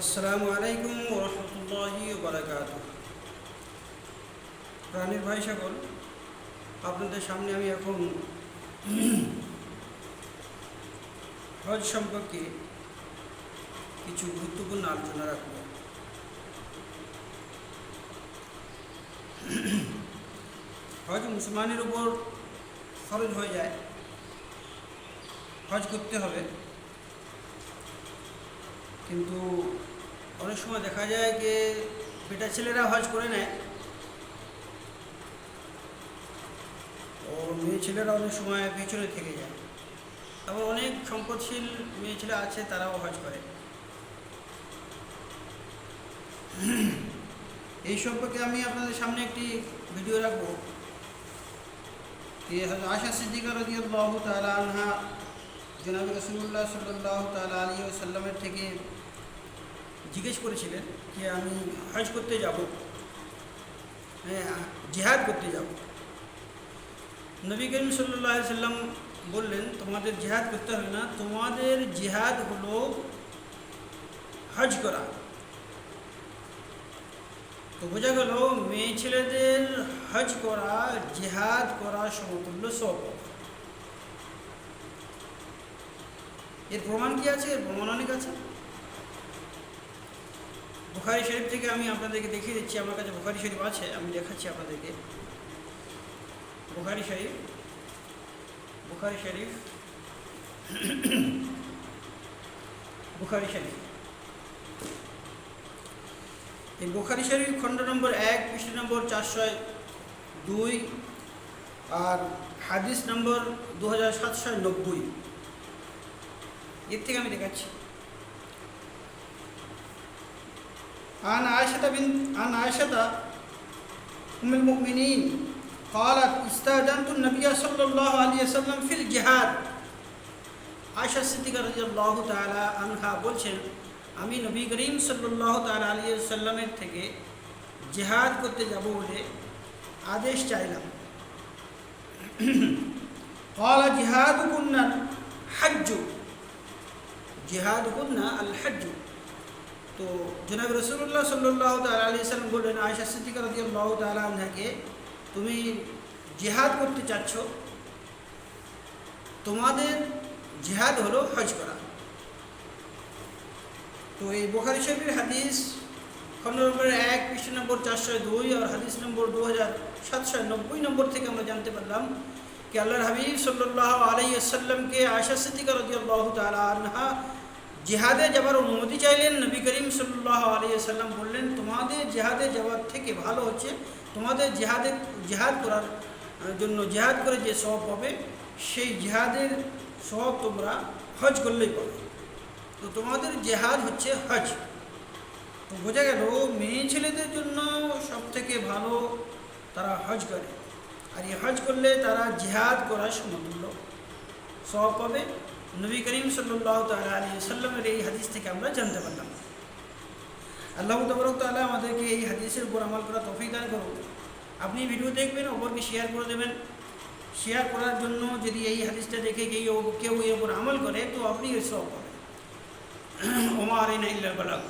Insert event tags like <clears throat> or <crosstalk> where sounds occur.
আসসালামু আলাইকুম রহমতুল্লাহি বারাকাত প্রাণীর ভাই সকল, আপনাদের সামনে আমি এখন <clears throat> হজ সম্পর্কে কিছু গুরুত্বপূর্ণ আলোচনা রাখব। <clears throat> হজ মুসলমানের উপর খরচ হয়ে যায়, হজ করতে হবে। কিন্তু অনেক সময় দেখা যায় যে বেটা ছেলেরা হজ করে নেয়। ও মেয়ে ছেলেরা অনেক সময় পেছনে থেকে যায়। আবার অনেক সম্পদশীল মেয়ে ছেলে আছে, তারাও হজ করে। এই সম্পর্কে আমি আপনাদের সামনে একটি ভিডিও রাখব। আশা সিদ্দিকা রাদিয়াল্লাহ তাআলা আনহা, জনাব রসুল্লাহ সাল্লাহ তালা আলী সাল্লামের থেকে জিজ্ঞেস করেছিলেন যে আমি হজ করতে যাব। হ্যাঁ জেহাদ করতে যাব। নবী করিম সাল্লাহ সাল্লাম বললেন, তোমাদের জেহাদ করতে হবে না, তোমাদের জেহাদ হলো হজ করা। তো বোঝা গেল, মেয়ে ছেলেদের হজ করা, জেহাদ করা সমতুল্য সব। এর প্রমাণ কি আছে? এর প্রমাণ অনেক আছে। বুখারি শরীফ থেকে আমি আপনাদেরকে দেখিয়ে দিচ্ছি, আমার কাছে বুখারি শরীফ আছে, আমি দেখাচ্ছি আপনাদেরকে। বুখারি শরীফ বুখারি শরীফ বুখারি শরীফ। এই বুখারি শরীফ খণ্ড নম্বর এক, পৃষ্ঠ নম্বর চারশো দুই আর হাদিস নম্বর দু হাজার সাতশো নব্বই। এর থেকে আমি দেখাচ্ছি। عن عائشة بنت عن عائشة أم المؤمنين قالت استأذنت النبي صلى الله عليه وسلم في الجهاد আয়সা সিদ্দিকা রাদিয়াল্লাহু তাআলা আনহা বলছেন আমি নবী করিম সাল্লাল্লাহু তাআলা আলাইহি সাল্লামের থেকে জিহাদ করতে যাব বলে আদেশ চাইলাম قال جهادكن الحج جهادكن الحج তো জনাব রসুল্লাহ সাল্লাহ তাল আলী সাল্লাম বললেন আয়সা সিদ্দিকা রাদিয়াল্লাহু তাআলা আনহাকে তুমি জিহাদ করতে চাচ্ছ, তোমাদের জিহাদ হলো হজ করা। তো এই বোখারি শরীফের হাদিস, খন্ড নম্বর এক, পৃষ্ঠ নম্বর চারশো দুই আর হাদিস নম্বর দু হাজার সাতশো নব্বই নম্বর থেকে আমরা জানতে পারলাম কি আল্লাহর হাবিব সাল্লাহ আলাইসাল্লামকে আশা সিদ্দিকা রদিয়াল্লাহ তালা আনহা জেহাদে যাবার অনুমতি চাইলেন নবী করিম সাল্লাহ আলিয়াল্লাম বললেন, তোমাদের জেহাদে যাওয়ার থেকে ভালো হচ্ছে, তোমাদের জেহাদে, জেহাদ করার জন্য জেহাদ করে যে সব পাবে, সেই জেহাদের সব তোমরা হজ করলেই পাবে। তো তোমাদের জেহাদ হচ্ছে হজ। তো বোঝা গেল, মেয়ে ছেলেদের জন্য সব থেকে ভালো তারা হজ করে। আর এই হজ করলে তারা জেহাদ করার সমতুল্য সব পাবে। নবী করিম সাল্লাহ তালা আলী সাল্লামের এই হাদিস থেকে আমরা জানতে পারলাম। আল্লাহ তবরক তাল্লাহ আমাদেরকে এই হাদিসের উপর আমল করা তফিক দান করুন। আপনি ভিডিও দেখবেন, অপরকে শেয়ার করে দেবেন। শেয়ার করার জন্য যদি এই হাদিসটা দেখে কেউ কেউ এর উপর আমল করে, তো আপনি সব পাবেন। ওমার ইল্লা বালাগ।